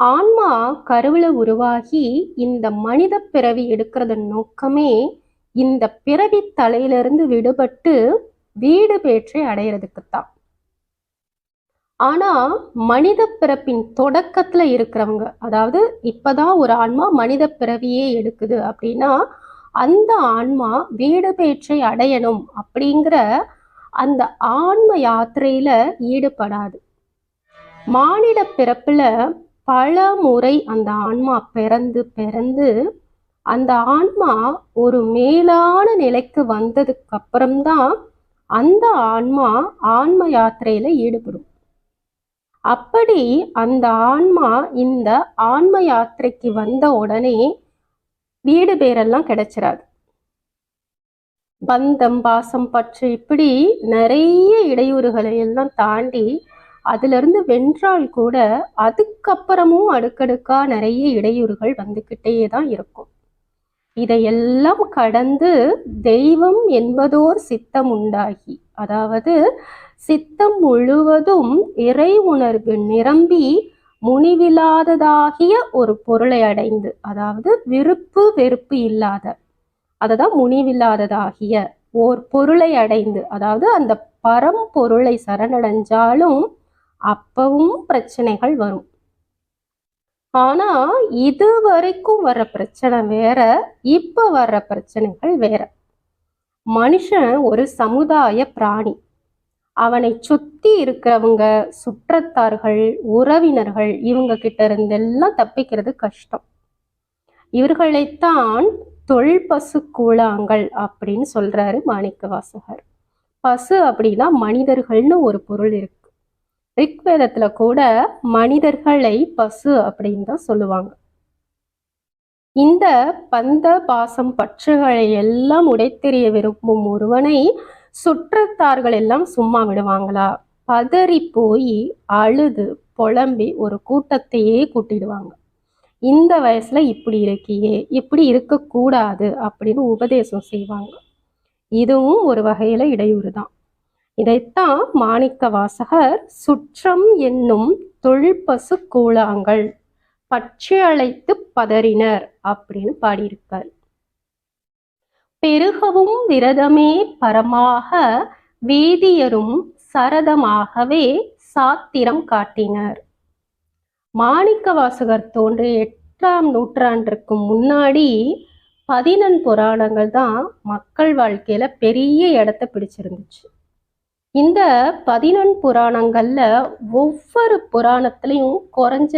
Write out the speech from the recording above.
ஆன்மா கருவில் உருவாகி இந்த மனித பிறவி எடுக்கிறதன் நோக்கமே இந்த பிறவி தலையிலிருந்து விடுபட்டு வீடு பேற்றை அடையிறதுக்குத்தான். ஆனா மனித பிறப்பின் தொடக்கத்துல இருக்கிறவங்க அதாவது இப்பதான் ஒரு ஆன்மா மனித பிறவியே எடுக்குது அப்படின்னா அந்த ஆன்மா வீடு பேற்றை அடையணும் அப்படிங்கிற அந்த ஆன்ம யாத்திரையில ஈடுபடாது. மானிட பிறப்புல பல முறை அந்த ஆன்மா பிறந்து பிறந்து அந்த ஆன்மா ஒரு மேலான நிலைக்கு வந்ததுக்கு அப்புறம்தான் அந்த ஆன்மா ஆன்ம யாத்திரையில ஈடுபடும். அப்படி அந்த ஆன்மா இந்த ஆன்ம யாத்திரைக்கு வந்த உடனே வீடு பேரெல்லாம் கிடைச்சிடாது பந்தம் பாசம் பற்று இப்படி நிறைய இடையூறுகளை எல்லாம் தாண்டி அதிலிருந்து வென்றால் கூட அதுக்கப்புறமும் அடுக்கடுக்கா நிறைய இடையூறுகள் வந்துக்கிட்டே தான் இருக்கும். இதையெல்லாம் கடந்து தெய்வம் என்பதோர் சித்தம் உண்டாகி அதாவது சித்தம் முழுவதும் இறை உணர்வு நிரம்பி முனிவில்லாததாகிய ஒரு பொருளை அடைந்து அதாவது விருப்பு வெறுப்பு இல்லாத அதுதான் முனிவில்லாததாகிய ஓர் பொருளை அடைந்து அதாவது அந்த பரம்பொருளை சரணடைஞ்சாலும் அப்பவும் பிரச்சனைகள் வரும். ஆனா இது வரைக்கும் வர்ற பிரச்சனை வேற இப்ப வர்ற பிரச்சனைகள் வேற. மனுஷன் ஒரு சமுதாய பிராணி. அவனை சுத்தி இருக்கிறவங்க சுற்றத்தார்கள் உறவினர்கள் இவங்க கிட்ட இருந்தெல்லாம் தப்பிக்கிறது கஷ்டம். இவர்களைத்தான் தொல் பசு கூழாங்கள் அப்படின்னு சொல்றாரு மாணிக்க வாசகர் பசு அப்படின்னா மனிதர்கள்னு ஒரு பொருள் இருக்கு. ரிக்வேதத்துல கூட மனிதர்களை பசு அப்படின்னு தான் சொல்லுவாங்க. இந்த பந்த பாசம் பற்றுகளை எல்லாம் உடைத்தெறிய விரும்பும் ஒருவனை சுற்றத்தார்கள் எல்லாம் சும்மா விடுவாங்களா? பதறி போய் அழுது புலம்பி ஒரு கூட்டத்தையே கூட்டிடுவாங்க. இந்த வயசுல இப்படி இருக்கியே இப்படி இருக்கக்கூடாது அப்படின்னு உபதேசம் செய்வாங்க. இதுவும் ஒரு வகையில இடையூறு தான் இதைத்தான் மாணிக்க வாசகர் சுற்றம் என்னும் தொல்பசு கூழாங்கள் பற்றி அழைத்து பதறினர் அப்படின்னு பாடியிருக்கார். பெருகவும் விரதமே பரமாக வேதியரும் சரதமாகவே சாத்திரம் காட்டினர். மாணிக்க வாசகர் தோன்றிய எட்டாம் நூற்றாண்டிற்கு முன்னாடி பதினெண் புராணங்கள் தான் மக்கள் வாழ்க்கையில பெரிய இடத்த பிடிச்சிருந்துச்சு. இந்த பதினெண் புராணங்கள்ல ஒவ்வொரு புராணத்திலையும் குறைஞ்ச